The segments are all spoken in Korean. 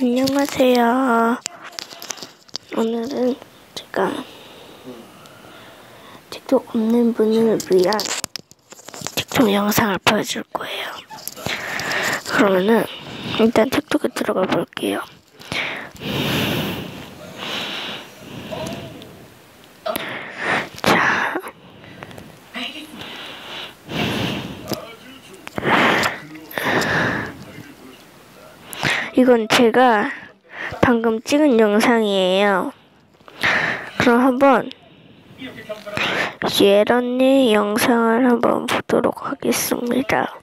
안녕하세요. 오늘은 제가 틱톡 없는 분을 위한 틱톡 영상을 보여줄 거예요. 그러면은 일단 틱톡에 들어가 볼게요. 자, 이건 제가 방금 찍은 영상이에요. 그럼 한번 예런의 영상을 한번 보도록 하겠습니다.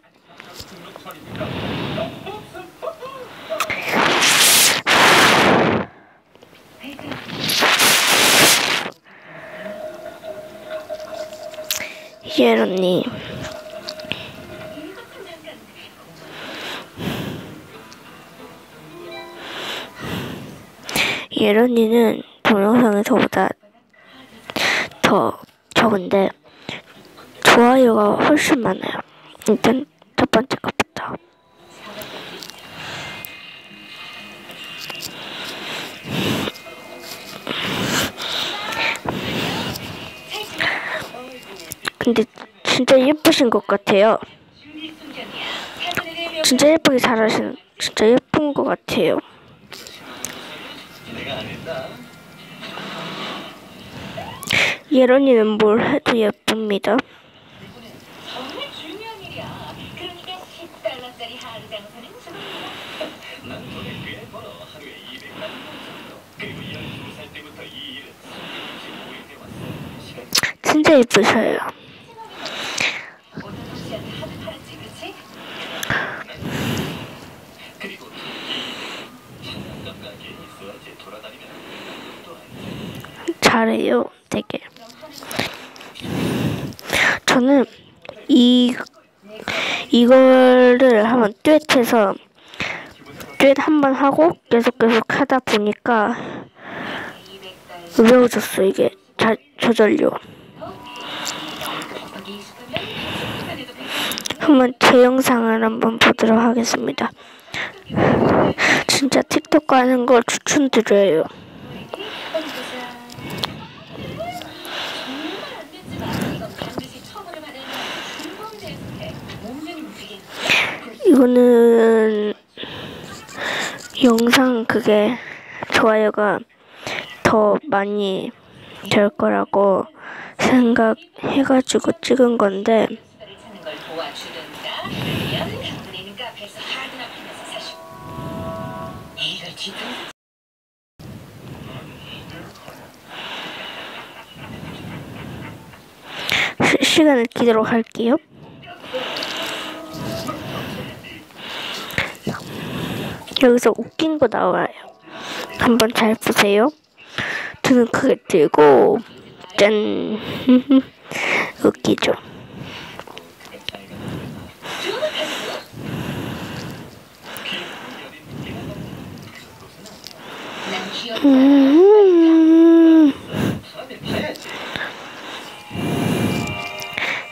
예런님. 예런이는 동영상에 저보다 더 적은데 좋아요가 훨씬 많아요. 일단 첫 번째 것부터. 근데 진짜 예쁘신 것 같아요. 진짜 예쁘게 잘하시는, 진짜 예쁜 것 같아요. 예론이는 뭘 해도 예쁩니다. 진짜 예쁘셔요. 잘해요, 되게. 저는 이 이거를 한번 듀엣해서 듀엣 한번 하고 계속 계속 하다 보니까 200달러. 외워졌어 이게 자, 저절로. 거기 20분면 30분에도 백 한번 제 영상을 한번 보도록 하겠습니다. 진짜 틱톡 가는 거 추천드려요. 어디 보자. 정말 안 됐지만 이건 반드시 처벌을 받아야 하는 중범죄에 속해. 몸면이 움직이는 이거는 영상 그게 좋아요가 더 많이 될 거라고 생각해가지고 찍은 건데 찾는 걸 도와주든 여기서 웃긴 거 나와요. 한번 잘 보세요. 눈을 크게 뜨고 짠 웃기죠. 음,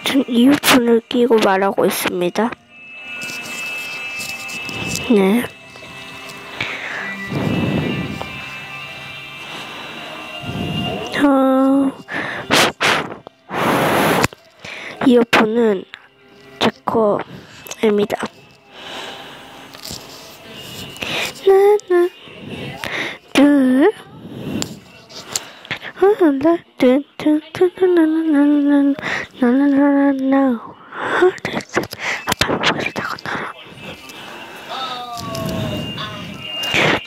전 이어폰을 끼고 말하고 있습니다. 네. 이어폰은 제 거입니다. 나나 둘 하나 둘둘둘둘나나나나나나나나나 아빠 목소리다가 나라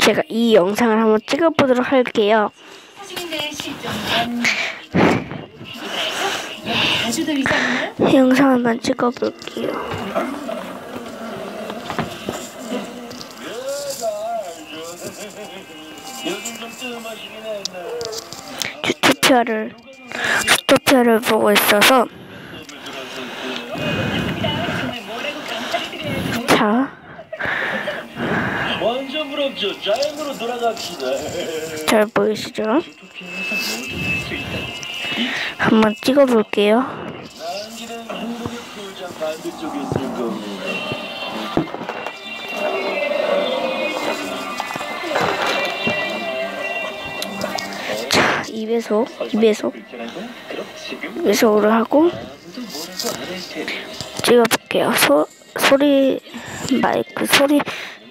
제가 이 영상을 한번 찍어보도록 할게요. 영상 한번 찍어볼게요. 주투표를 주투표를 보고 있어서. 자 잘 보이시죠? 한번 찍어볼게요. 자, 2배속, 2배속, 2배속으로 하고 찍어볼게요. 소, 소리, 마이크 그 소리,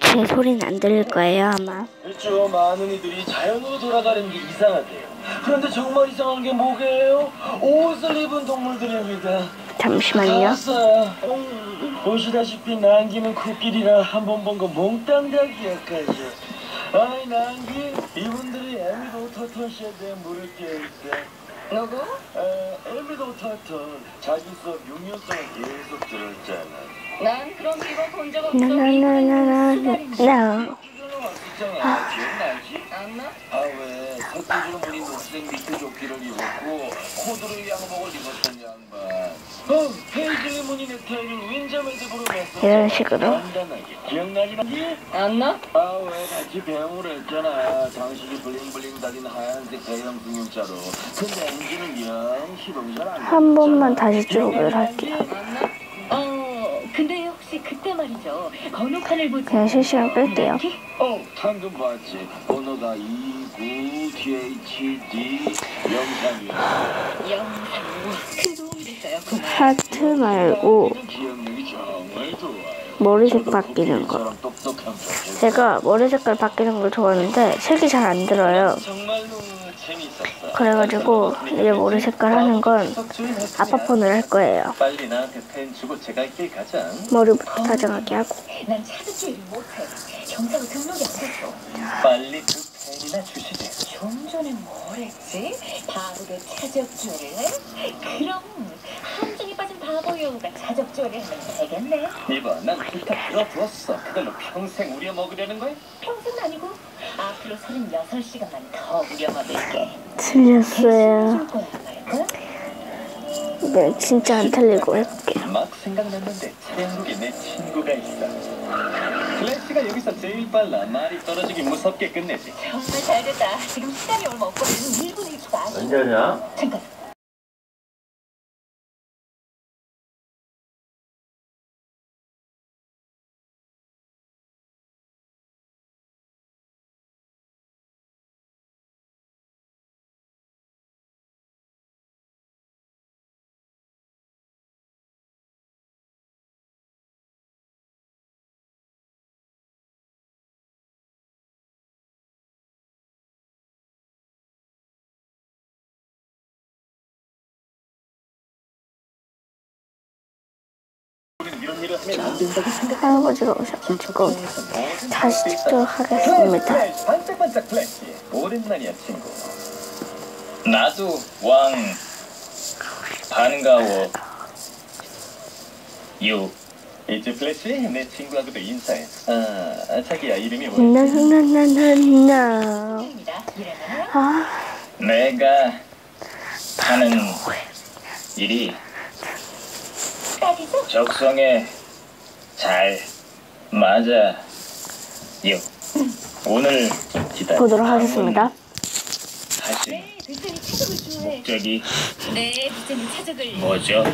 제 소리는 안 들릴 거예요, 아마. 그렇죠. 많은 이들이 자연으로 돌아가는 게 이상하대요. 그런데 정말 이상한 게 뭐게요? 옷을 입은 동물들입니다. 잠시만요. 알았어요. 보시다시피 난기는 코끼리라 한 번 본 거 몽땅 다 기억하죠. 아이 난기 이분들이 에미도 터턴 씨에 대해 물을 게 있대. 누구? 에, 에미도 터턴 자기 수업 6년 동안 계속 들었잖아. 난 그런 비번 본적 없어. 나나나나나 나. 기억나 왔었잖아. 기억나지? 안 나? 아왜 서태지로 무늬 녹색 니트 조끼를 입었고 코드로 양복을 입었던 양반 어 페이즐리 무늬 넥타이를 윈자매드 부르면서 이런 식으로? 간단하게 기억나지 않니? 안 나? 아 왜 같이 배웅을 했잖아 장식이 블링블링 달린 하얀색 대형 승용차로 근데 엔진은 영 시동이 잘안 한 번만 다시 찍어보도록 할게요. 안 나? 어, 혹시 그때 말이죠. 번호판을 보지. 그냥 실시간 끌게요. 어 방금 봤지 번호가 29DHD 영상이야 영상. 큰 도움이 됐어요. 고마워. 하트 말고 정말 좋아요. 머리색 바뀌는 거. 제가 머리 색깔 바뀌는 걸 좋아하는데 색이 잘 안 들어요. 정말로. 그래가지고 이제 머리 색깔 하는 건 아빠 폰으로 할 거예요. 머리부터 다정하게 하고. 그 펜이나 주시지. 좀 전에 뭐랬지? 바보가 차적조를 해? 그럼 빠진 바보 여우가 차적조를 하면 되겠네. 이봐, 난 부탁 들어두었어. 그걸로 평생 우려먹으려는 거야? 평생 아니고 앞으로 36시간만 더 우려먹을게. 틀렸어요. 네, 진짜 안 틀리고 해볼게요. 막 생각났는데 차량국에 내 친구가 있어. 플래시가 여기서 제일 빨라. 말이 떨어지기 무섭게 끝내지. 정말 잘 됐다. 지금 시간이 얼마 없거든. 1분의 1초가 아니야. 언제냐? 잠깐. 할아버지가 오셔가지고 다시 찍도록 하겠습니다. 반짝반짝 플래시. 오랜만이야 친구. 나도 왕 반가워. 요. 이제 플래시 내 친구하고도 인사해. 아 자기야 이름이 뭐지? 나나나나나. 아, 내가 하는 일이 딱이죠? 적성에 잘 맞아. 요. 오늘 기다려. 보도록 하겠습니다. 하신 네, 빅뱅이 차적을 좋아해. 목적이 네, 빅뱅이 차적을 뭐죠?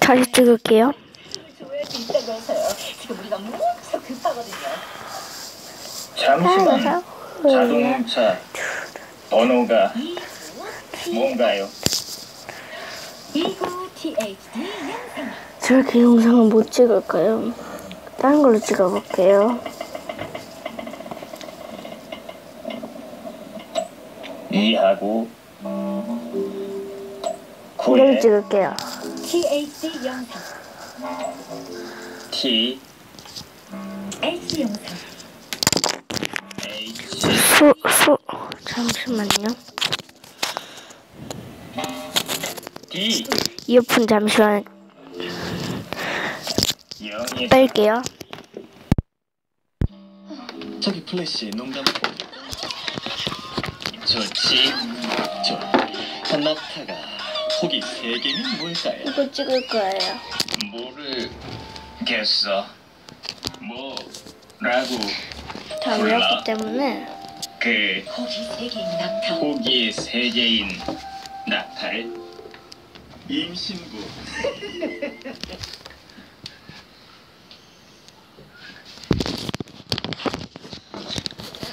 다시 찍을게요. 좋아할 수 있다고 해서요. 지금 우리가 무척 급하거든요. 잠시만. 자동차 번호가 29 뭔가요? 29 THD 영상. 저렇게 영상을 못 찍을까요? 다른 걸로 찍어볼게요. 이하고 구에 찍을게요. THD 영상. T HD 영상. H 수, 수, 잠시만요. D 이어폰 잠시만 뺄게요. 저기 플래시 농담 좋지 좋아 나타가 폭이 세 개면 뭘까요? 이거 찍을 거예요. 모르겠어 뭐라고 다 외웠기 때문에 그 거기 세 개인 낙타. 폭이 세 개인 나타를 임신부.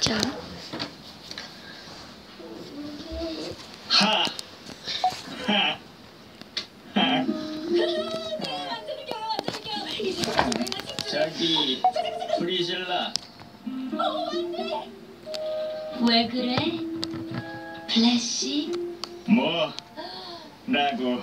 자. 자기 프리질라. 왜 그래? 플래시? 뭐? 라고.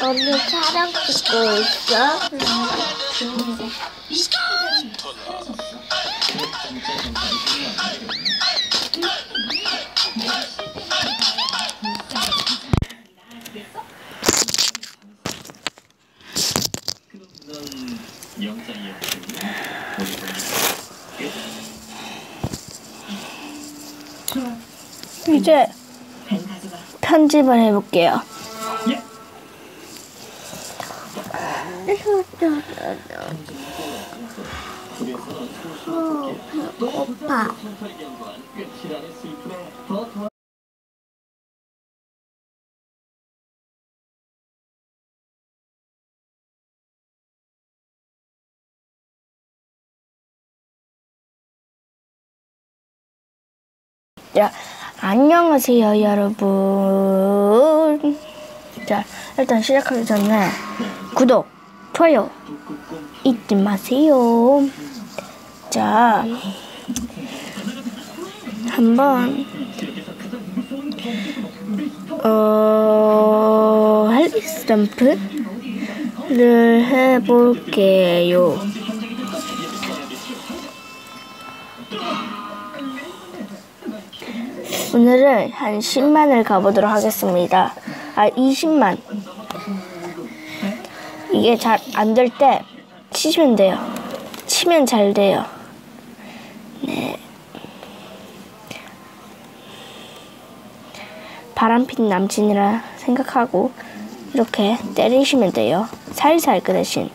언니 촬영 찍고 있어? 이제. 편집을 해볼게요. 예. 배고파. 자, 안녕하세요, 여러분. 자, 일단 시작하기 전에 구독, 좋아요 잊지 마세요. 자, 한번 어 헬리스 점프를 해볼게요. 오늘은 한 10만을 가보도록 하겠습니다. 아, 20만. 이게 잘 안 될 때 치시면 돼요. 치면 잘 돼요. 네. 바람핀 남친이라 생각하고 이렇게 때리시면 돼요. 살살 그 대신.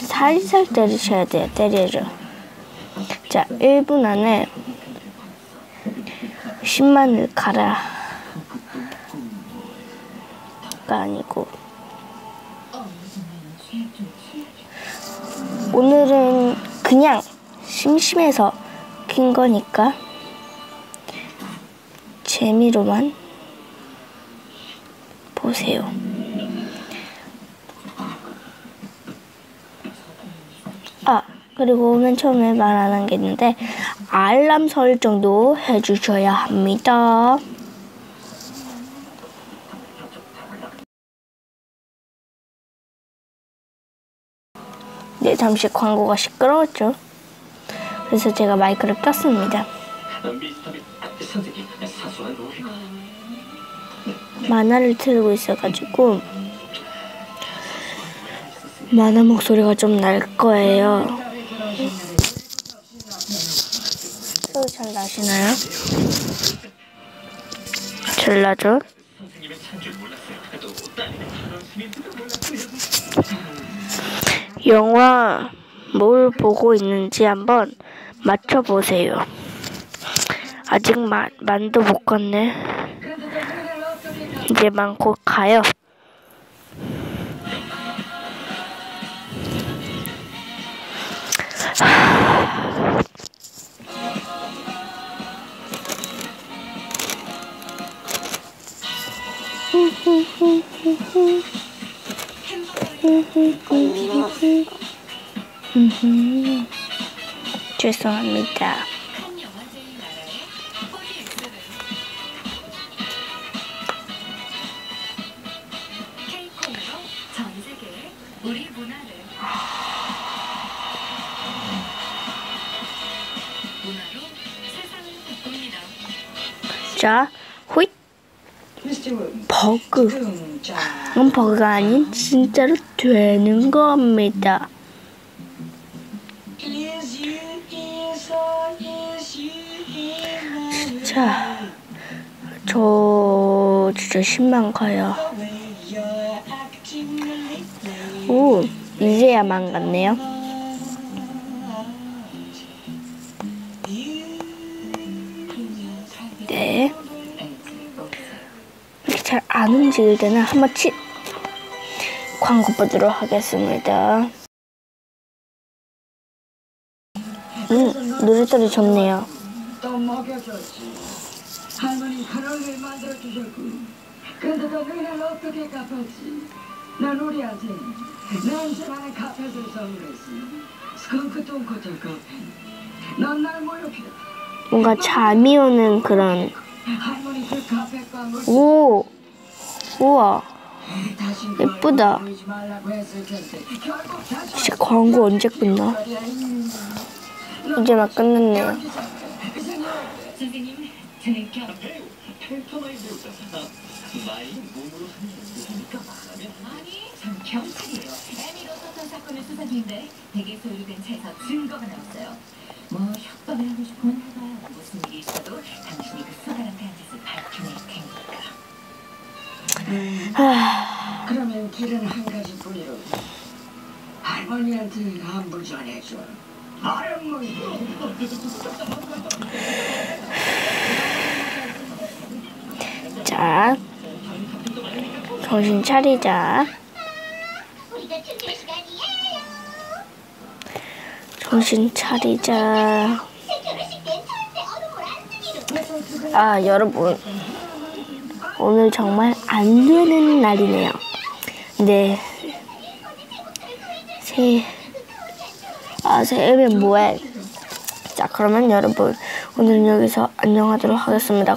살살 때리셔야 돼요. 때려줘. 자, 1분 안에 10만을 가라. 가 아니고. 오늘은 그냥 심심해서 킨 거니까 재미로만 보세요. 아, 그리고 맨 처음에 말 안 한 게 있는데 알람 설정도 해주셔야 합니다. 네, 잠시 광고가 시끄러웠죠. 그래서 제가 마이크를 오해가 만화를 틀고 있어가지고 만화 목소리가 좀 날 거예요. 소리 잘 나시나요? 잘 나죠? 영화 뭘 보고 있는지 한번 맞춰보세요. 아직 만, 만도 못 갔네. 이제 만 곧 가요. 죄송합니다. 자, 호잇. 버그. 이건 버그가 아닌 진짜로 되는 겁니다. 진짜 저 진짜 신만 가요. 오 이제야만 갔네요. 네. 이렇게 잘 안 움직일 때는 한번 치 광고 보도록 하겠습니다. 음, 노래소리 좋네요. 또 먹여줬지. 할머니 그런 만들어 주셨고. 근데 너 너희는 어떻게 갚았지? 난 우리한테 냄새나는 카펫을 선물했어. 스컹크 똥코털 카펫. 넌날 모욕했다. 뭔가 잠이 오는 그런 그오 우와 예쁘다. 혹시 광고 언제 끝나? 이제 막 끝났네요. 선생님, 저는 경 펜터나이 배우자. 나이 몸으로 하는 것이니까 말하면 아니, 전 경찰이에요. 에미 로서턴 사건을 수사 중인데 댁에서 오류된 차에서 증거가 나왔어요. 뭐 협박을 하고 싶으면 해봐요. 무슨 일이 있어도 당신이 그 쏘다란테 한 짓을 밝혀낼 테니까. 하, 그러면 길은 한 가지뿐이로 할머니한테 안부 전해줘. 할머니. 자 정신 차리자. 정신 차리자. 아 여러분 오늘 정말 안 되는 날이네요. 네. 새, 아, 새해면 뭐해? 자, 그러면 여러분, 오늘은 여기서 안녕하도록 하겠습니다.